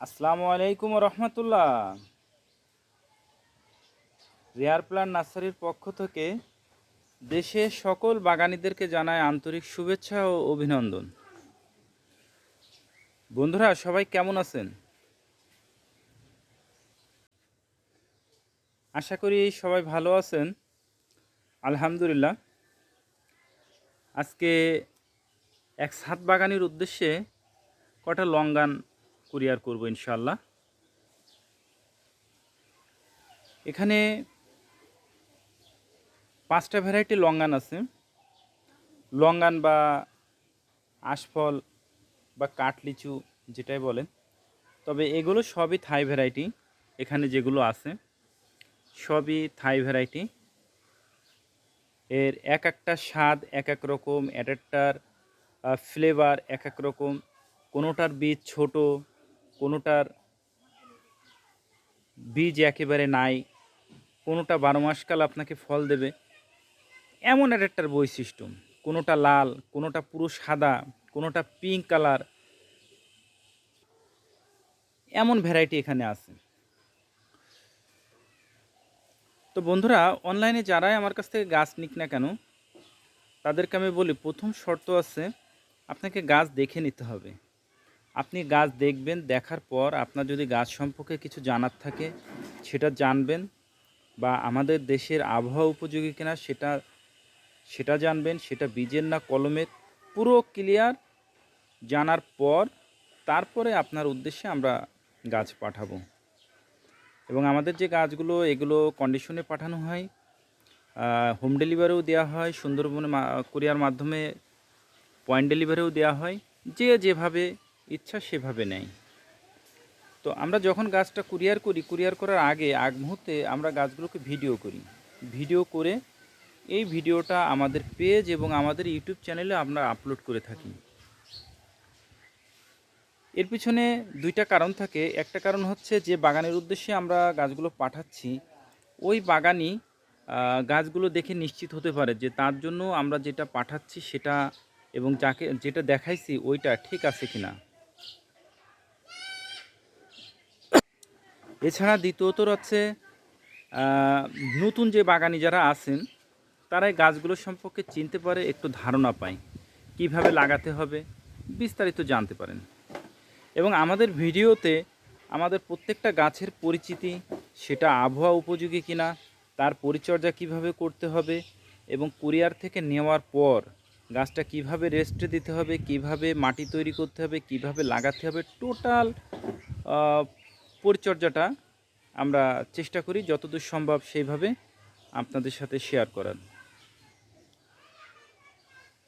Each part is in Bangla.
আসসালামু আলাইকুম রহমতুল্লাহ। রেয়ার প্ল্যান নার্সারির পক্ষ থেকে দেশের সকল বাগানীদেরকে জানায় আন্তরিক শুভেচ্ছা ও অভিনন্দন। বন্ধুরা, সবাই কেমন আছেন? আশা করি সবাই ভালো আছেন। আলহামদুলিল্লাহ। আজকে এক সাত বাগানের উদ্দেশ্যে কটা লঙ্গান কুরিয়ার করব ইনশাল্লাহ এখানে পাঁচটা ভ্যারাইটি লঙ্গান আছে। লঙ্গান বা আশফল বা কাঠলিচু যেটাই বলেন, তবে এগুলো সবই থাই ভ্যারাইটি এখানে যেগুলো আছে, সবই থাই ভ্যারাইটি এর এক একটা স্বাদ এক এক রকম, এক একটার ফ্লেভার এক এক রকম, কোনোটার বীজ ছোট কোনোটার বীজ একেবারে নাই, কোনোটা বারো মাসকাল আপনাকে ফল দেবে। এমন এক একটার বৈশিষ্ট্য, কোনোটা লাল, কোনোটা পুরো সাদা, কোনোটা পিঙ্ক কালার এমন ভ্যারাইটি এখানে আছে। তো বন্ধুরা অনলাইনে যারাই আমার কাছ থেকে গাছ নিক না কেন, তাদেরকে আমি বলি, প্রথম শর্ত আছে, আপনাকে গাছ দেখে নিতে হবে। আপনি গাছ দেখবেন, দেখার পর আপনার যদি গাছ সম্পর্কে কিছু জানার থাকে, সেটা জানবেন বা আমাদের দেশের আবহাওয়া উপযোগী কিনা সেটা সেটা জানবেন, সেটা বীজের না কলমের, পুরো ক্লিয়ার জানার পর তারপরে আপনার উদ্দেশ্যে আমরা গাছ পাঠাবো। এবং আমাদের যে গাছগুলো, এগুলো কন্ডিশনে পাঠানো হয় হোম ডেলিভারিও দেওয়া হয়, সুন্দরবনে কোরিয়ার মাধ্যমে পয়েন্ট ডেলিভারিও দেওয়া হয়, যে যেভাবে ইচ্ছা সেভাবে নেয় তো আমরা যখন গাছটা কুরিয়ার করি, কুরিয়ার করার আগে, আগ মুহূর্তে আমরা গাছগুলোকে ভিডিও করি। ভিডিও করে এই ভিডিওটা আমাদের পেজ এবং আমাদের ইউটিউব চ্যানেলে আমরা আপলোড করে থাকি। এর পিছনে দুইটা কারণ থাকে। একটা কারণ হচ্ছে যে বাগানের উদ্দেশ্যে আমরা গাছগুলো পাঠাচ্ছি, ওই বাগানই গাছগুলো দেখে নিশ্চিত হতে পারে যে তার জন্য আমরা যেটা পাঠাচ্ছি সেটা এবং যাকে, যেটা দেখাইছি ওইটা ঠিক আছে কিনা। এছাড়া দ্বিতীয়ত হচ্ছে নতুন যে বাগানি যারা আছেন, তারাই গাছগুলো সম্পর্কে চিনতে পারে, একটু ধারণা পায়। কীভাবে লাগাতে হবে, বিস্তারিত জানতে পারেন। এবং আমাদের ভিডিওতে আমাদের প্রত্যেকটা গাছের পরিচিতি, সেটা আবহাওয়া উপযোগী কিনা, তার পরিচর্যা কীভাবে করতে হবে, এবং কুরিয়ার থেকে নেওয়ার পর গাছটা কীভাবে রেস্টে দিতে হবে, কীভাবে মাটি তৈরি করতে হবে, কীভাবে লাগাতে হবে টোটাল পরিচর্যাটা আমরা চেষ্টা করি, যতদূর সম্ভব সেইভাবে আপনাদের সাথে শেয়ার করার।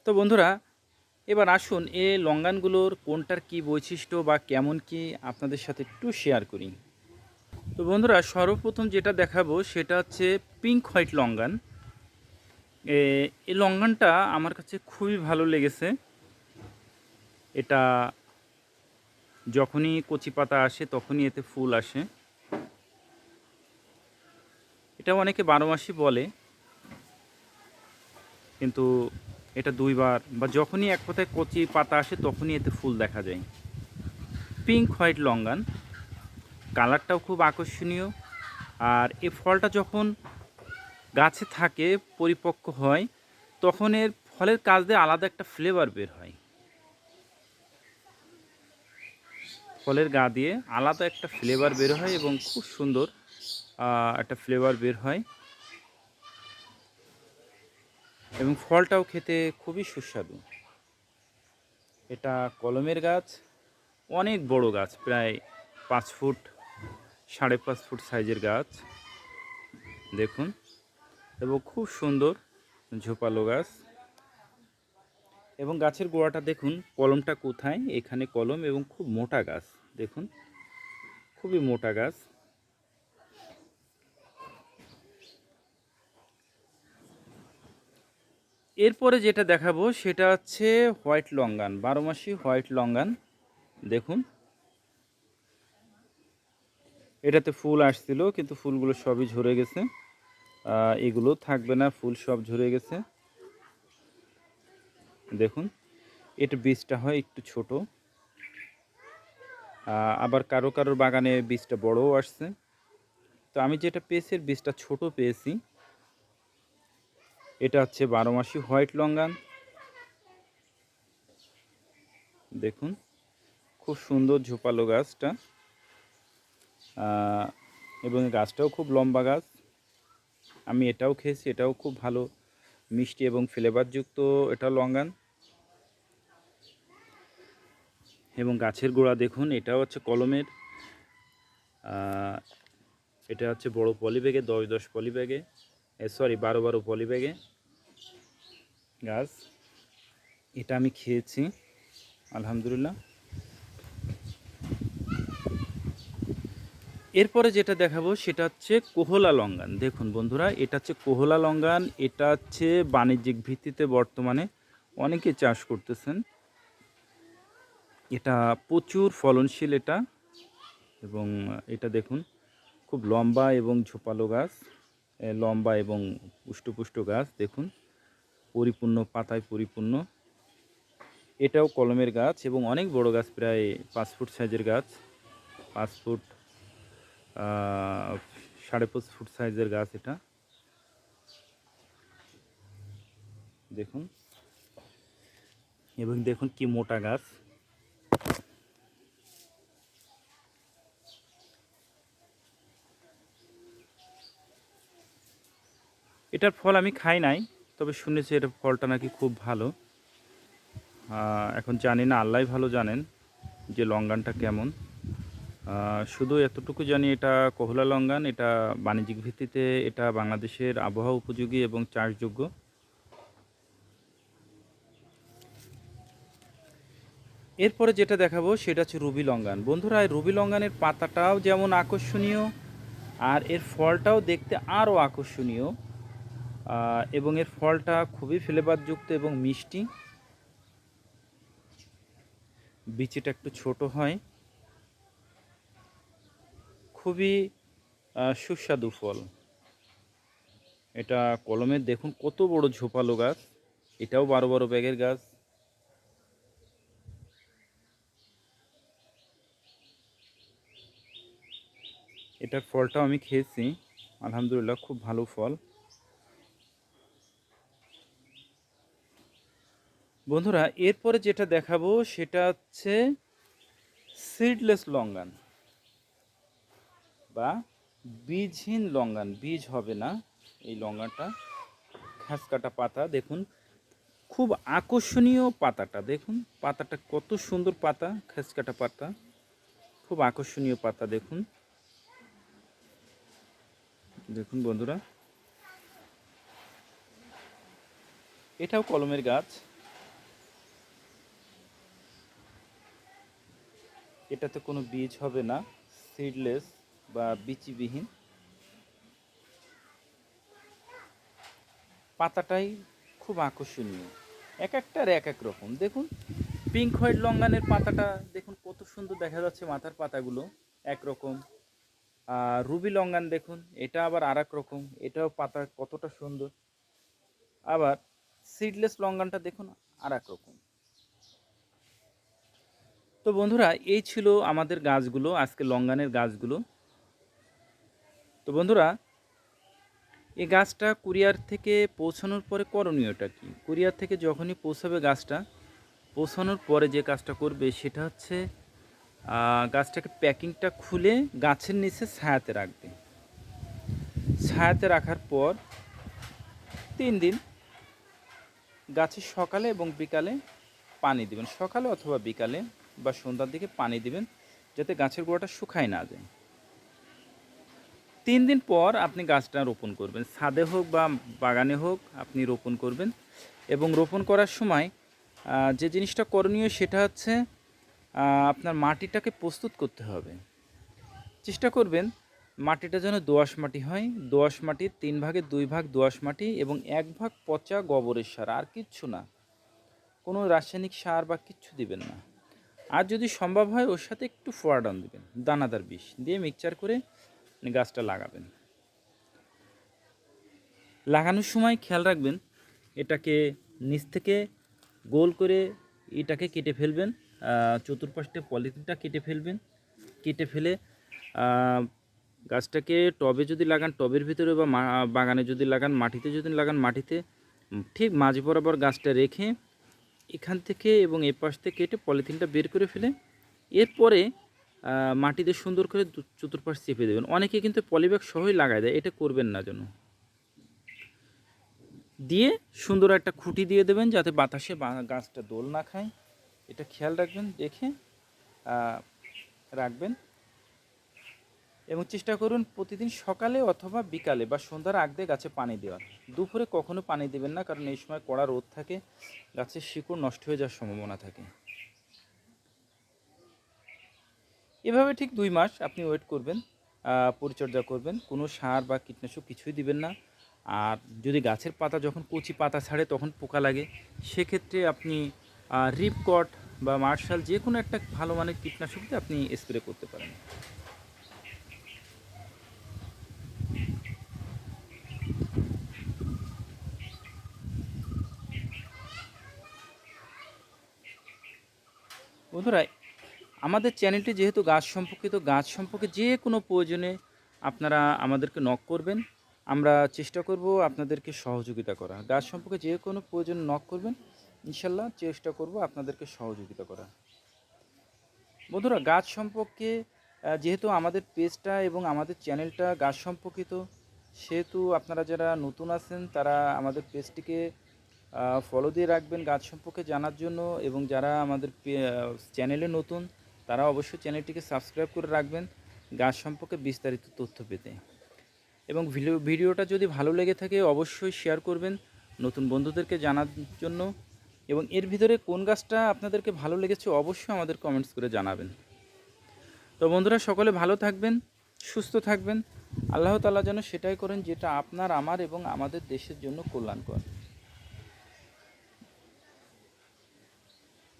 তো বন্ধুরা, এবার আসুন এ লঙ্গানগুলোর কোনটার কি বৈশিষ্ট্য বা কেমন কি আপনাদের সাথে একটু শেয়ার করি। তো বন্ধুরা, সর্বপ্রথম যেটা দেখাবো সেটা হচ্ছে পিঙ্ক হোয়াইট লঙ্গান। এই লঙ্গানটা আমার কাছে খুবই ভালো লেগেছে। এটা যখনই কচি পাতা আসে, তখনই এতে ফুল আসে। এটা অনেকে বারো মাসই বলে, কিন্তু এটা দুইবার বা যখনই এক কথায় কচি পাতা আসে, তখনই এতে ফুল দেখা যায়। পিঙ্ক, হোয়াইট, লঙ্গান। কালারটাও খুব আকর্ষণীয়। আর এ ফলটা যখন গাছে থাকে, পরিপক্ক হয়, তখন এর ফলের কাজ দিয়ে আলাদা একটা ফ্লেভার বের হয়। ফলের গা দিয়ে আলাদা একটা ফ্লেভার বের হয় এবং খুব সুন্দর একটা ফ্লেভার বের হয়। এবং ফলটাও খেতে খুবই সুস্বাদু। এটা কলমের গাছ, অনেক বড় গাছ, প্রায় পাঁচ ফুট, সাড়ে পাঁচ ফুট সাইজের গাছ। দেখুন, এবং খুব সুন্দর ঝোপালো গাছ। এবং গাছের গোড়াটা দেখুন, কলমটা কোথায়? এখানে কলম এবং খুব মোটা গাছ। দেখুন, খুবই মোটা গাছ। এরপরে যেটা দেখাবো, সেটা হচ্ছে হোয়াইট লঙ্গান, বারো মাসি হোয়াইট লঙ্গান। দেখুন, এটাতে ফুল আসছিল, কিন্তু ফুলগুলো সবই ঝরে গেছে। এগুলো থাকবে না, ফুল সব ঝরে গেছে। দেখুন এটা বীজটা হয় একটু ছোট। আবার কারও কারোর বাগানে বীজটা বড়ও আসছে। তো আমি যেটা পেয়েছি, বীজটা ছোট পেয়েছি। এটা হচ্ছে বারো মাসি হোয়াইট লঙ্গান। দেখুন, খুব সুন্দর ঝোপালো গাছটা। এবং গাছটাও খুব লম্বা গাছ। আমি এটাও খেয়েছি, এটাও খুব ভালো মিষ্টি এবং ফ্লেভারযুক্ত এটা লঙ্গান। এবং গাছের গোড়া দেখুন এটা হচ্ছে কলমের। এটা হচ্ছে বড় পলি ব্যাগে দশ দশ পলি ব্যাগে সরি বারো বারো পলি ব্যাগে গাছ, এটা আমি খেয়েছি, আলহামদুলিল্লাহ। এরপরে যেটা দেখাবো সেটা হচ্ছে কোহলা লঙ্গান। দেখুন বন্ধুরা, এটা হচ্ছে কোহলা লঙ্গান, এটা হচ্ছে বাণিজ্যিক ভিত্তিতে বর্তমানে অনেকে চাষ করতেছেন। এটা প্রচুর ফলনশীল এটা এবং এটা দেখুন, খুব লম্বা এবং ঝোপালো গাছ লম্বা এবং পুষ্টপুষ্ট গাছ, দেখুন, পরিপূর্ণ, পাতায় পরিপূর্ণ। এটাও কলমের গাছ এবং অনেক বড় গাছ, প্রায় পাঁচ ফুট সাইজের গাছ, পাঁচ ফুট সাড়ে পাঁচ ফুট সাইজের গাছ এটা। দেখুন। এবং দেখুন কি মোটা গাছ। এটার ফল আমি খাই নাই, তবে শুনেছি এটার ফলটা নাকি খুব ভালো। এখন জানি না আল্লাহ ভালো জানেন যে লঙ্গানটা কেমন। শুধু এতটুকু জানি এটা কোহলা লঙ্গান, এটা বাণিজ্যিক ভিত্তিতে এটা বাংলাদেশের আবহাওয়া উপযোগী এবং চাষযোগ্য। এরপরে যেটা দেখাবো সেটা হচ্ছে রুবি লঙ্গান। বন্ধুরা রুবি লঙ্গানের পাতাটাও যেমন আকর্ষণীয় আর এর ফলটাও দেখতে আরও আকর্ষণীয় এবং এর ফলটা খুবই ফ্লেভারযুক্ত এবং মিষ্টি। বিচিটা একটু ছোট হয়। খুবই সুস্বাদু ফল। এটা কলমের দেখুন কত বড় ঝোপালো গাছ। এটাও বারো বারো ব্যাগের গাছ। এটার ফলটাও আমি খেয়েছি। আলহামদুলিল্লাহ খুব ভালো ফল। বন্ধুরা, এরপরে যেটা দেখাবো সেটা হচ্ছে সিডলেস লঙ্গান। বা বীজহীন লঙ্গান, বীজ হবে না এই লঙ্গানটা। ঘাস কাটা পাতা, দেখুন, খুব আকর্ষণীয় পাতাটা, দেখুন, পাতাটা কত সুন্দর পাতা ঘাস কাটা পাতা। খুব আকর্ষণীয় পাতা, দেখুন। দেখুন, বন্ধুরা। এটাও কলমের গাছ। এটাতে কোনো বীজ হবে না সিডলেস বা বিচিবিহীন। পাতাটাই খুব আকর্ষণীয়। এক একটার এক এক রকম। দেখুন পিঙ্ক হোয়াইট লঙ্গানের পাতাটা দেখুন কত সুন্দর দেখা যাচ্ছে মাথার পাতাগুলো একরকম আর রুবি লঙ্গান দেখুন, এটা আবার আর রকম। এটাও পাতা কতটা সুন্দর। আবার সিডলেস লঙ্গানটা দেখুন আর রকম। তো বন্ধুরা, এই ছিল আমাদের গাছগুলো, আজকে লঙ্গানের গাছগুলো। তো বন্ধুরা, এই গাছটা কুরিয়ার থেকে পৌঁছানোর পরে করণীয়টা কি? কুরিয়ার থেকে যখনই পৌঁছাবে গাছটা, পৌঁছানোর পরে যে কাজটা করবে সেটা হচ্ছে গাছটাকে প্যাকিংটা খুলে গাছের নিচে ছায়াতে রাখবে। ছায়াতে রাখার পর তিন দিন গাছে সকালে এবং বিকালে পানি দিবেন। সকালে অথবা বিকালে বা সন্ধ্যার দিকে পানি দিবেন, যাতে গাছের গোড়াটা শুকায় না যায়। তিন দিন পর আপনি গাছটা রোপণ করবেন। ছাদে হোক বা বাগানে হোক, আপনি রোপণ করবেন। এবং রোপণ করার সময় যে জিনিসটা করণীয় সেটা হচ্ছে আপনার মাটিটাকে প্রস্তুত করতে হবে। চেষ্টা করবেন, মাটিটা যেন দোআঁশ মাটি হয়। দোআঁশ মাটির তিন ভাগে দুই ভাগ দোআঁশ মাটি এবং এক ভাগ পচা গোবরের সার, আর কিচ্ছু না। কোনো রাসায়নিক সার বা কিচ্ছু দিবেন না। আর যদি সম্ভব হয়, ওর সাথে একটু ফোয়াডন দেবেন, দানাদার বিষ দিয়ে মিক্সচার করে আপনি গাছটা লাগাবেন। লাগানোর সময় খেয়াল রাখবেন এটাকে নিচ থেকে গোল করে এটাকে কেটে ফেলবেন আহ, চতুর্পাশটা পলিথিনটা কেটে ফেলবেন কেটে ফেলে গাছটাকে টবে যদি লাগান টবের ভিতরে বা বাগানে যদি লাগান মাটিতে যদি লাগান মাটিতে ঠিক মাঝ বরাবর গাছটা রেখে এখান থেকে এবং এ পাশ থেকে কেটে পলিথিনটা বের করে ফেলে এরপরে মাটিতে সুন্দর করে চতুর্পাশ চেপে দেবেন। অনেকে কিন্তু পলিব্যাগ সহই লাগায় দেয়, এটা করবেন না যেন। দিয়ে সুন্দর একটা খুঁটি দিয়ে দেবেন যাতে বাতাসে গাছটা দোল না খায়। এটা খেয়াল রাখবেন, দেখে রাখবেন। এবং চেষ্টা করুন প্রতিদিন সকালে অথবা বিকালে বা সন্ধ্যার আগ দিয়ে গাছে পানি দেওয়ার। দুপুরে কখনো পানি দেবেন না, কারণ এই সময় কড়া রোদ থাকে, গাছের শিকড় নষ্ট হয়ে যাওয়ার সম্ভাবনা থাকে। এভাবে ঠিক দুই মাস আপনি ওয়েট করবেন পরিচর্যা করবেন। কোনো সার বা কীটনাশক কিছুই দিবেন না। আর যদি গাছের পাতা যখন কচি পাতা ছাড়ে তখন পোকা লাগে, সেক্ষেত্রে আপনি রিপকট বা মার্শাল যে কোনো একটা ভালো মানের কীটনাশক দিয়ে আপনি স্প্রে করতে পারেন। বন্ধুরা আমাদের চ্যানেলটি যেহেতু গাছ সম্পর্কিত, গাছ সম্পর্কে যে কোনো প্রয়োজনে আপনারা আমাদেরকে নক করবেন। আমরা চেষ্টা করব আপনাদেরকে সহযোগিতা করা গাছ সম্পর্কে যে কোনো প্রয়োজনে নক করবেন, ইনশাল্লাহ চেষ্টা করব আপনাদেরকে সহযোগিতা করা বন্ধুরা, গাছ সম্পর্কে যেহেতু আমাদের পেজটা এবং আমাদের চ্যানেলটা গাছ সম্পর্কিত, সেহেতু আপনারা যারা নতুন আছেন, তারা আমাদের পেজটিকে ফলো দিয়ে রাখবেন গাছ সম্পর্কে জানার জন্য এবং যারা আমাদের চ্যানেলে নতুন তারা অবশ্যই চ্যানেলটিকে সাবস্ক্রাইব করে রাখবেন গাছ সম্পর্কে বিস্তারিত তথ্য পেতে। এবং ভিডিও ভিডিওটা যদি ভালো লেগে থাকে অবশ্যই শেয়ার করবেন নতুন বন্ধুদেরকে জানার জন্য। এবং এর ভিতরে কোন গাছটা আপনাদেরকে ভালো লেগেছে অবশ্যই আমাদের কমেন্টস করে জানাবেন। তো বন্ধুরা, সকলে ভালো থাকবেন, সুস্থ থাকবেন। আল্লাহ তাআলা যেন সেটাই করেন যেটা আপনার, আমার এবং আমাদের দেশের জন্য কল্যাণকর।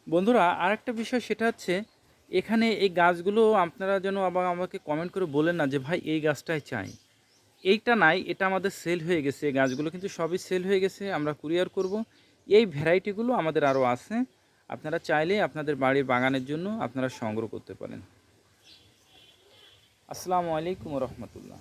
বন্ধুরা, আরেকটা বিষয় সেটা হচ্ছে এখানে এই গাছগুলো আপনারা যেন আবার আমাকে কমেন্ট করে বলেন না যে, ভাই, এই গাছটাই চাই। এইটা নাই, এটা আমাদের সেল হয়ে গেছে। এই গাছগুলো কিন্তু সবই সেল হয়ে গেছে, আমরা কুরিয়ার করব। এই ভ্যারাইটিগুলো আমাদের আরও আছে। আপনারা চাইলে আপনাদের বাড়ির বাগানের জন্য আপনারা সংগ্রহ করতে পারেন। আসসালামু আলাইকুম রহমতুল্লাহ।